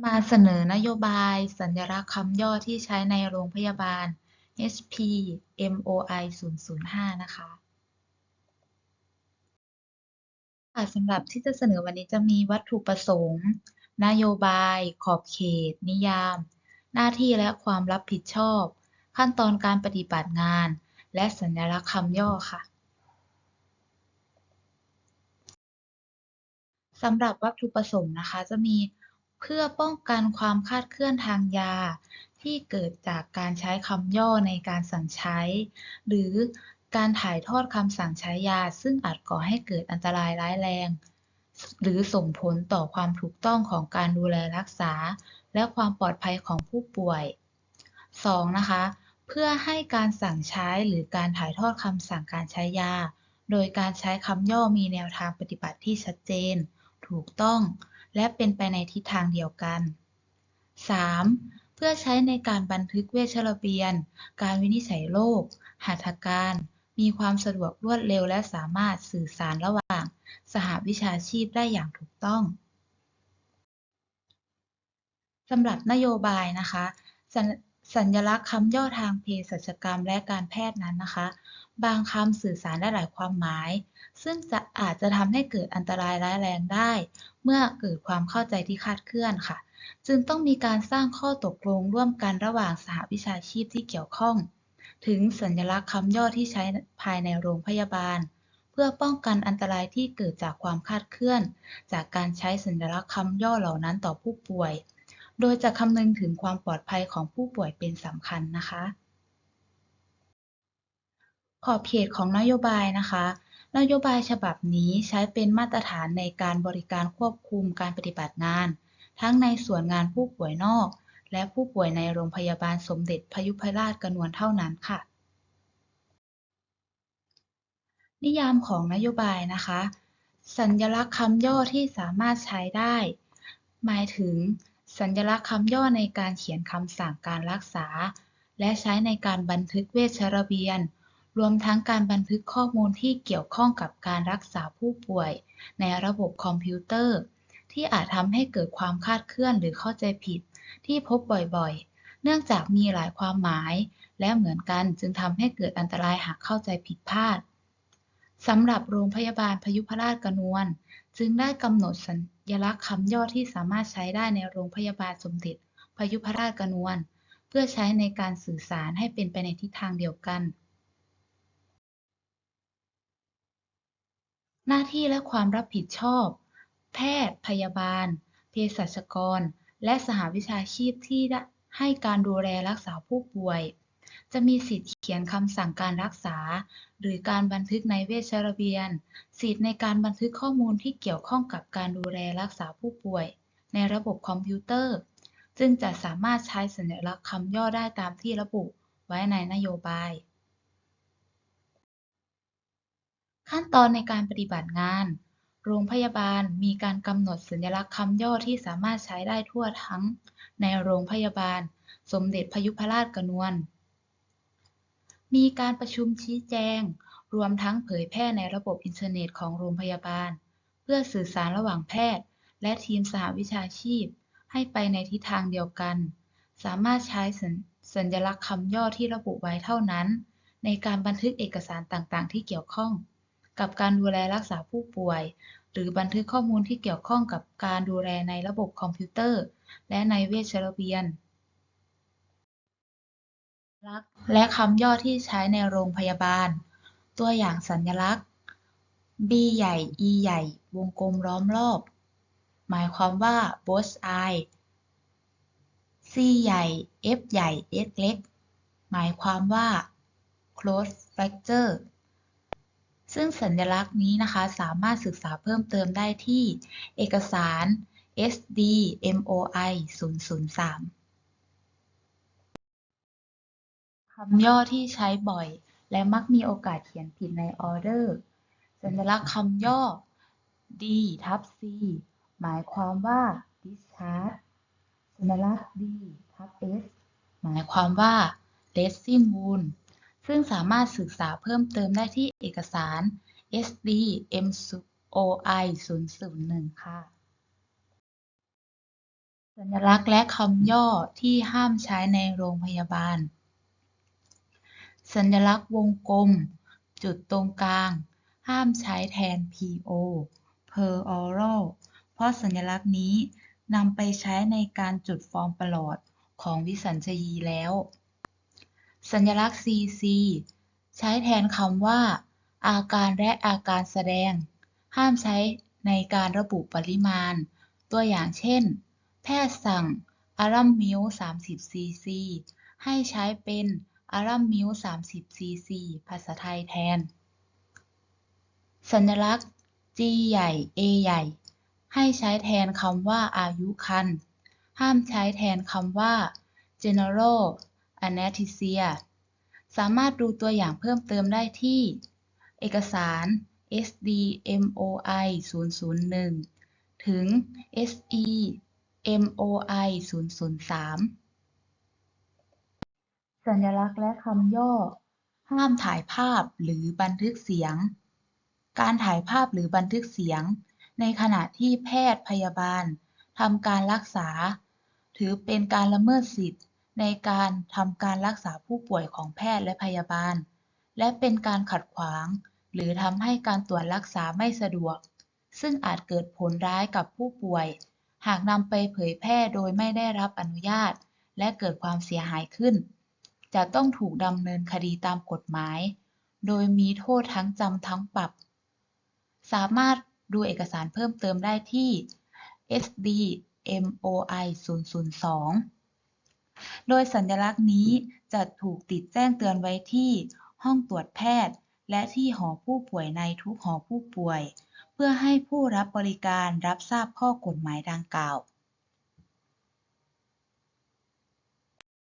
มาเสนอนโยบายสัญลักษณ์คำย่อที่ใช้ในโรงพยาบาล HP MOI 005 นะคะค่ะสำหรับที่จะเสนอวันนี้จะมีวัตถุประสงค์ นโยบาย ขอบเขต นิยาม หน้าที่และความรับผิดชอบ ขั้นตอนการปฏิบัติงาน และสัญลักษณ์คำย่อค่ะสำหรับวัตถุประสงค์นะคะ จะมี เพื่อป้องกันความคลาดเคลื่อนทางยา ที่เกิดจากการใช้คำย่อในการสั่งใช้ หรือการถ่ายทอดคำสั่งใช้ยา ซึ่งอาจก่อให้เกิดอันตรายร้ายแรง หรือส่งผลต่อความถูกต้องของการดูแลรักษา และความปลอดภัยของผู้ป่วย 2. นะคะ เพื่อให้การสั่งใช้หรือการถ่ายทอดคำสั่งการใช้ยา โดยการใช้คำย่อมีแนวทางปฏิบัติที่ชัดเจน ถูกต้อง และเป็นไปในทิศทางเดียวกัน 3. เพื่อใช้ในการบันทึกเวชระเบียน การวินิจฉัยโรค หัตถการ มีความสะดวกรวดเร็วและสามารถสื่อสารระหว่าง สหวิชาชีพได้อย่างถูกต้องสำหรับนโยบายนะคะ สัญลักษณ์คำย่อทางเภสัชกรรมและการแพทย์นั้นนะคะ บางคำสื่อสารได้หลายความหมาย ซึ่งจะอาจจะทำให้เกิดอันตรายร้ายแรงได้ เมื่อเกิดความเข้าใจที่คาดเคลื่อนค่ะ จึงต้องมีการสร้างข้อตกลงร่วมกันระหว่างสหวิชาชีพที่เกี่ยวข้อง ถึงสัญลักษณ์คำย่อที่ใช้ภายในโรงพยาบาล เพื่อป้องกันอันตรายที่เกิดจากความคาดเคลื่อน จากการใช้สัญลักษณ์คำย่อเหล่านั้นต่อผู้ป่วย โดยจะคำนึงถึงความปลอดภัยของผู้ป่วยเป็นสำคัญนะคะ ขอบเขตของนโยบายนะคะ นโยบายฉบับนี้ใช้เป็นมาตรฐานในการบริการควบคุมการปฏิบัติงาน ทั้งในส่วนงานผู้ป่วยนอก และผู้ป่วยในโรงพยาบาลสมเด็จพยุพราชกนวนเท่านั้นค่ะ นิยามของนโยบายนะคะ สัญลักษณ์คำย่อที่สามารถใช้ได้ หมายถึง สัญลักษณ์คำย่อในการเขียนคำสั่งการรักษา และใช้ในการบันทึกเวชระเบียน รวมทั้งการบันทึกข้อมูลที่เกี่ยวข้องกับการรักษาผู้ป่วย ในระบบคอมพิวเตอร์ ที่อาจทำให้เกิดความคลาดเคลื่อนหรือเข้าใจผิด ที่พบบ่อยๆ เนื่องจากมีหลายความหมาย และเหมือนกันจึงทำให้เกิดอันตรายหากเข้าใจผิดพลาดสำหรับโรงพยาบาลพยุพราชกนวน จึงได้กำหนดสัญ ยลักษณ์คำย่อที่สามารถใช้ได้ในโรงพยาบาลสมเด็จพยุพราชกนวน เพื่อใช้ในการสื่อสารให้เป็นไปในทิศทางเดียวกัน หน้าที่และความรับผิดชอบ แพทย์ พยาบาล เภสัชกร และสหวิชาชีพที่ให้การดูแลรักษาผู้ป่วย จะมีสิทธิเขียนคำสั่งการรักษา หรือการบันทึกในเวชระเบียน สิทธิในการบันทึกข้อมูลที่เกี่ยวข้องกับการดูแลรักษาผู้ป่วย ในระบบคอมพิวเตอร์จึงจะสามารถใช้สัญลักษณ์คำย่อได้ตามที่ระบุไว้ในนโยบาย ขั้นตอนในการปฏิบัติงาน โรงพยาบาลมีการกำหนดสัญลักษณ์คำย่อที่สามารถใช้ได้ทั่วทั้งในโรงพยาบาล สมเด็จพยุพราชกนวน มีการประชุมชี้แจง รวมทั้งเผยแพร่ในระบบอินเทอร์เน็ตของโรงพยาบาล เพื่อสื่อสารระหว่างแพทย์ และทีมสหวิชาชีพ ให้ไปในทิศทางเดียวกัน สามารถใช้สัญลักษณ์คำย่อที่ระบุไว้เท่านั้น ในการบันทึกเอกสารต่างๆ ที่เกี่ยวข้อง กับการดูแลรักษาผู้ป่วย หรือบันทึกข้อมูลที่เกี่ยวข้องกับการดูแลในระบบคอมพิวเตอร์ และในเวชระเบียน และคำย่อที่ใช้ในโรงพยาบาล ตัวอย่างสัญลักษณ์ B ใหญ่ E ใหญ่ วงกลมล้อมรอบ หมายความว่า bull's eye C ใหญ่ F ใหญ่ S เล็ก หมายความว่า close fracture ซึ่งสัญลักษณ์นี้นะคะสามารถศึกษาเพิ่มเติมได้ที่เอกสาร SD MOI 003 คำย่อที่ใช้บ่อย และมักมีโอกาสเขียนผิดในออเดอร์ สัญลักษณ์คำย่อ D ทับ C หมายความว่า discharge สัญลักษณ์ D ทับ S หมายความว่า dressing wound ซึ่งสามารถศึกษาเพิ่มเติมได้ที่เอกสาร SD MOI 001 ค่ะ สัญลักษณ์และคำย่อที่ห้ามใช้ในโรงพยาบาล สัญลักษณ์วงกลม จุดตรงกลาง ห้ามใช้แทน PO per oral เพราะสัญลักษณ์นี้นำไปใช้ในการจุดฟอร์มประหลอดของวิสัญชยีแล้ว สัญลักษณ์ CC ใช้แทนคำว่า อาการและอาการแสดง ห้ามใช้ในการระบุปริมาณ ตัวอย่างเช่น แพทย์สั่งอารัมมิล30ซีซีให้ใช้เป็น อารัมมิล30ซีซีภาษาไทยแทน สัญลักษณ์ G ใหญ่ A ใหญ่ ให้ใช้แทนคำว่าอายุครรภ์ห้ามใช้แทนคำว่า general anesthesia สามารถดูตัวอย่างเพิ่มเติมได้ที่ เอกสาร SD-MOI 001 ถึง SE-MOI 003 สัญลักษณ์และคำย่อ ห้ามถ่ายภาพหรือบันทึกเสียง การถ่ายภาพหรือบันทึกเสียง ในขณะที่แพทย์พยาบาลทำการรักษา ถือเป็นการละเมิดสิทธิ์ ในการทำการรักษาผู้ป่วยของแพทย์และพยาบาล และเป็นการขัดขวาง หรือทำให้การตรวจรักษาไม่สะดวก ซึ่งอาจเกิดผลร้ายกับผู้ป่วย หากนำไปเผยแพร่โดยไม่ได้รับอนุญาต และเกิดความเสียหายขึ้น จะต้องถูกดำเนินคดีตามกฎหมาย โดยมีโทษทั้งจำทั้งปรับ สามารถดูเอกสารเพิ่มเติมได้ที่ SD MOI 002 โดยสัญลักษณ์นี้จะถูกติดแจ้งเตือนไว้ที่ห้องตรวจแพทย์ และที่หอผู้ป่วยในทุกหอผู้ป่วย เพื่อให้ผู้รับบริการรับทราบข้อกฎหมายดังกล่าว